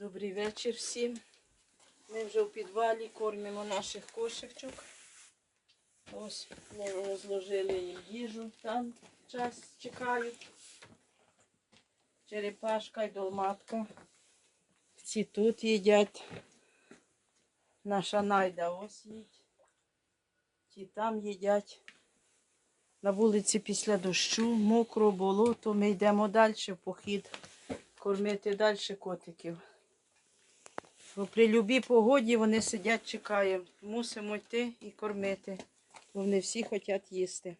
Добрий вечір всім. Ми вже в підвалі кормимо наших кошечок. Ось ми розложили їм їжу, там час чекають. Черепашка і долматка. Ці тут їдять. Наша найда ось їсть. Ті там їдять. На вулиці після дощу, мокро, болото. Ми йдемо далі в похід кормити далі котиків. Бо при любій погоді вони сидять, чекають. Мусимо йти і кормити. Бо вони всі хочуть їсти.